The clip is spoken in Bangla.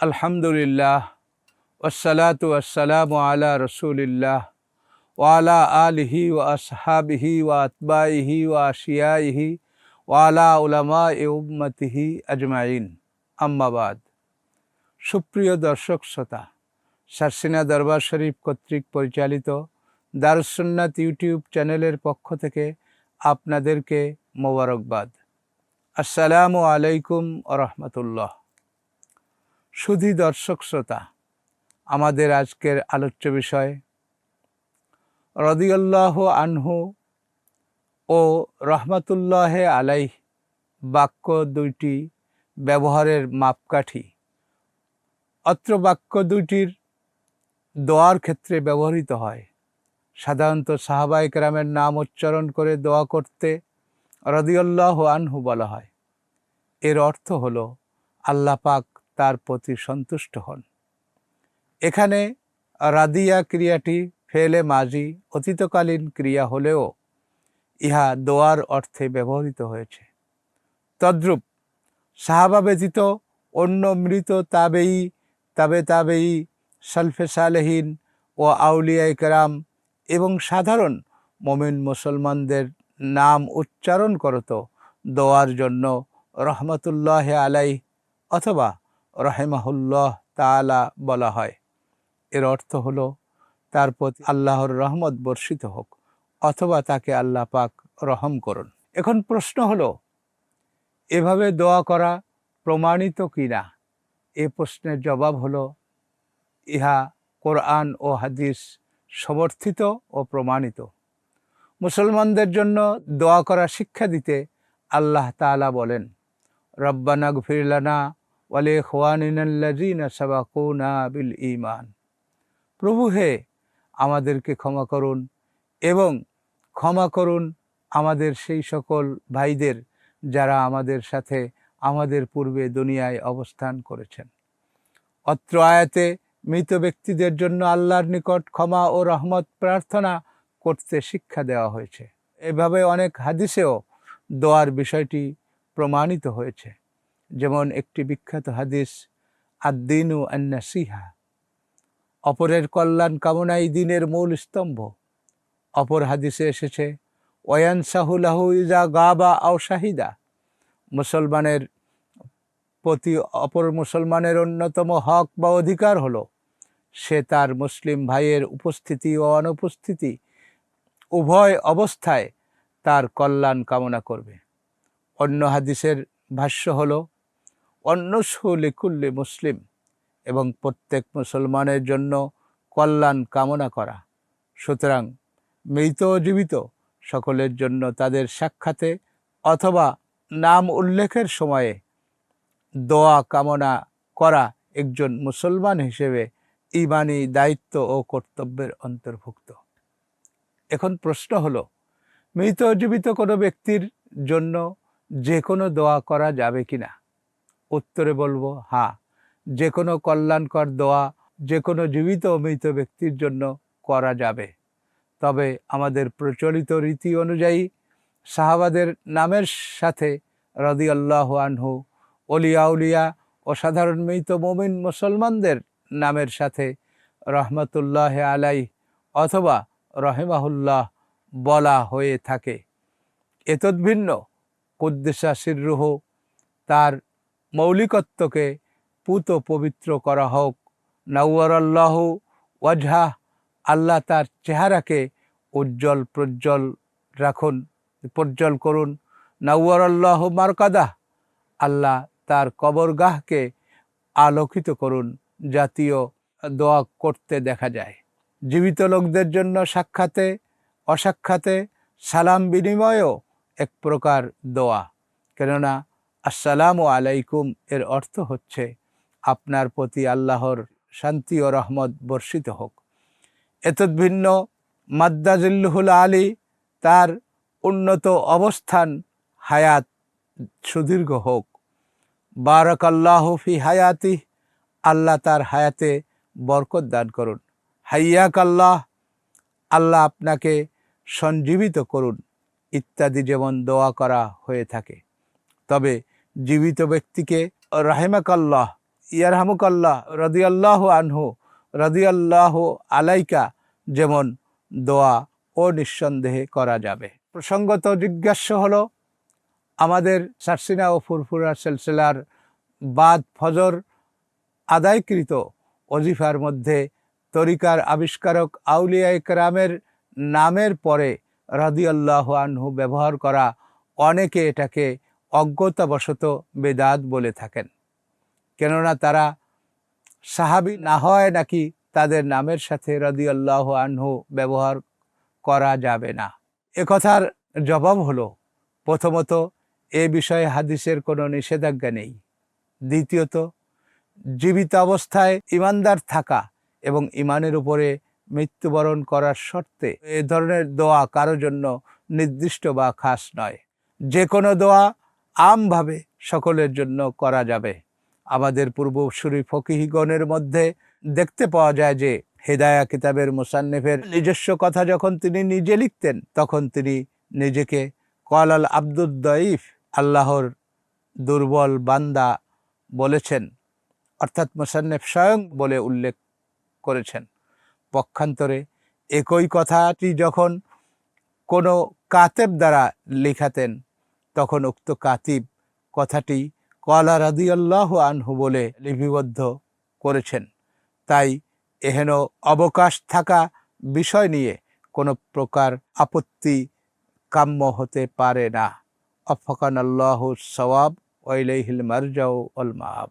আলহামদুলিল্লাহ ওসালাত ওয়াসালাম আলা রসুলিল্লাহ ওয়ালা আলিহি ওয়া আসহাবিহি ওয়া আতবাইহি ওয়া আশিয়াইহি ওয়ালা উলামা উম্মতিহি আজমাইন। আম্মাবাদ সুপ্রিয় দর্শক শ্রোতা সারসিনা দরবার শরীফ কর্তৃক পরিচালিত দারুসন্নাত ইউটিউব চ্যানেলের পক্ষ থেকে আপনাদেরকে মোবারকবাদ। আসসালামু আলাইকুম রহমতুল্লাহ। সুধী দর্শক শ্রোতা, আমাদের আজকের আলোচ্য বিষয় রদিউল্লাহ আনহু ও রহমতুল্লাহ আলাইহ বাক্য দুইটি ব্যবহারের মাপকাঠি। অত্র বাক্য দুইটির দোয়ার ক্ষেত্রে ব্যবহৃত হয়। সাধারণত সাহাবাই কেরামের নাম উচ্চারণ করে দোয়া করতে রদিউল্লাহ আনহু বলা হয়। এর অর্থ হলো, আল্লাহ পাক তার প্রতি সন্তুষ্ট হন। এখানে রাদিয়া ক্রিয়াটি ফেলে মাজি অতীতকালীন ক্রিয়া হলেও ইহা দোয়ার অর্থে ব্যবহৃত হয়েছে। তদ্রূপ সাহাবা ব্যতীত অন্য মৃত তাবেই, তাবে তাবেই, সালফে সালেহীন ও আউলিয়া কেরাম এবং সাধারণ মমিন মুসলমানদের নাম উচ্চারণ করত দোয়ার জন্য রহমতুল্লাহ আলাই অথবা রহেমাহুল্লাহ তালা বলা হয়। এর অর্থ হলো, তার প্রতি আল্লাহর রহমত বর্ষিত হোক, অথবা তাকে আল্লাহ পাক রহম করুন। এখন প্রশ্ন হলো, এভাবে দোয়া করা প্রমাণিত কি না? এ প্রশ্নের জবাব হলো, ইহা কোরআন ও হাদিস সমর্থিত ও প্রমাণিত। মুসলমানদের জন্য দোয়া করা শিক্ষা দিতে আল্লাহ তালা বলেন, রব্বানা গফিরলানা ওয়ালে বিল ইমান প্রভু হে, আমাদেরকে ক্ষমা করুন এবং ক্ষমা করুন আমাদের সেই সকল ভাইদের যারা আমাদের সাথে আমাদের পূর্বে দুনিয়ায় অবস্থান করেছেন। অত্র আয়াতে মৃত ব্যক্তিদের জন্য আল্লাহর নিকট ক্ষমা ও রহমত প্রার্থনা করতে শিক্ষা দেওয়া হয়েছে। এভাবে অনেক হাদিসেও দোয়ার বিষয়টি প্রমাণিত হয়েছে। যেমন একটি বিখ্যাত হাদিস, আদ্দিনু আন্নাসিহা। অপরের কল্যাণ কামনাই দিনের মূল স্তম্ভ। অপর হাদিসে এসেছে ওয়ান সাহুলাহু ইজা গাবা আও শাহিদা। মুসলমানের প্রতি অপর মুসলমানের অন্যতম হক বা অধিকার হলো, সে তার মুসলিম ভাইয়ের উপস্থিতি ও অনুপস্থিতি উভয় অবস্থায় তার কল্যাণ কামনা করবে। অন্য হাদিসের ভাষ্য হল অন্য সুলিকুল্লি মুসলিম এবং প্রত্যেক মুসলমানের জন্য কল্যাণ কামনা করা। সুতরাং মৃত জীবিত সকলের জন্য তাদের সাক্ষাতে অথবা নাম উল্লেখের সময়ে দোয়া কামনা করা একজন মুসলমান হিসেবে ইমানি দায়িত্ব ও কর্তব্যের অন্তর্ভুক্ত। এখন প্রশ্ন হলো, মৃত জীবিত কোনো ব্যক্তির জন্য যে কোনো দোয়া করা যাবে কি না উত্তরে বলব হ্যাঁ যে কোনো কল্যাণকর দোয়া, যে কোনো জীবিত মৃত ব্যক্তির জন্য করা যাবে। তবে আমাদের প্রচলিত রীতি অনুযায়ী সাহাবাদের নামের সাথে রদি আল্লাহ আনহু, অলিয়া উলিয়া ও সাধারণ মৃত মোমিন মুসলমানদের নামের সাথে রহমতুল্লাহ আলাই অথবা রহেমাহুল্লাহ বলা হয়ে থাকে। এতদ্ভিন্ন কুদ্দেশা সিররুহ, তার মৌলিকত্বকে পুত পবিত্র করা হোক। নাউয়ার আল্লাহ ওয়াজহা, আল্লাহ তার চেহারাকে উজ্জ্বল প্রজ্জ্বল রাখুন, প্রজ্জ্বল করুন। নাউয়ার আল্লাহ মারকাদা, আল্লাহ তার কবরগাহকে আলোকিত করুন, জাতীয় দোয়া করতে দেখা যায়। জীবিত লোকদের জন্য সাক্ষাতে, অসাক্ষাতে, সালাম বিনিময়ও এক প্রকার দোয়া। কেননা আসসালামু আলাইকুম এর অর্থ হচ্ছে আপনার প্রতি আল্লাহর শান্তি ও রহমত বর্ষিত হোক। এতদ্ভিন্ন মাদ্দাজিল্লুহুল আলী তার উন্নত অবস্থান হায়াত সুদীর্ঘ হোক। বারক আল্লাহ ফি হায়াতি আল্লাহ তার হায়াতে বরকত দান করুন। হাইয়াক আল্লাহ আল্লাহ আপনাকে সঞ্জীবিত করুন। ইত্যাদি যেমন দোয়া করা হয়ে থাকে। তবে জীবিত ব্যক্তিকে রাহেমাকাল্লাহ, ইয়ারহামুকাল্লাহ, রদিয়াল্লাহ আনহু, রদিয়াল্লাহ আলাইকা যেমন দোয়া ও নিঃসন্দেহে করা যাবে। প্রসঙ্গত জিজ্ঞাস্য হলো, আমাদের সারসিনা ও ফুরফুরা সেলসেলার বাদ ফজর আদায়কৃত অজিফার মধ্যে তরিকার আবিষ্কারক আউলিয়া একরামের নামের পরে রাদিয়াল্লাহ আনহু ব্যবহার করা অনেকে এটাকে অজ্ঞতাবশত বেদাত বলে থাকেন। কেননা তারা সাহাবি না হয় নাকি তাদের নামের সাথে রাদিয়াল্লাহ আনহু ব্যবহার করা যাবে না। একথার জবাব হলো, প্রথমত, এ বিষয়ে হাদিসের কোনো নিষেধাজ্ঞা নেই। দ্বিতীয়ত, জীবিত অবস্থায় ইমানদার থাকা এবং ইমানের উপরে মৃত্যুবরণ করার শর্তে এ ধরনের দোয়া কারও জন্য নির্দিষ্ট বা খাস নয়। যে কোনো দোয়া আমভাবে সকলের জন্য করা যাবে। আমাদের পূর্বসূরি ফকিহিগণের মধ্যে দেখতে পাওয়া যায় যে হেদায়া কিতাবের মুসান্নেফের নিজস্ব কথা যখন তিনি নিজে লিখতেন, তখন তিনি নিজেকে কলাল আব্দুল দঈফ, আল্লাহর দুর্বল বান্দা বলেছেন, অর্থাৎ মুসান্নেফ স্বয়ং বলে উল্লেখ করেছেন। পক্ষান্তরে একই কথাটি যখন কোনো কাতেব দ্বারা লিখাতেন তখন উক্ত কাতিব কথাটি কলা রাদিয়াল্লাহ আনহু বলে লিপিবদ্ধ করেছেন। তাই এহেন অবকাশ থাকা বিষয় নিয়ে কোনো প্রকার আপত্তি কাম্য হতে পারে না। অফকান আল্লাহ সওয়াব ওয়াইলাইহিল মারজাউ মাহাব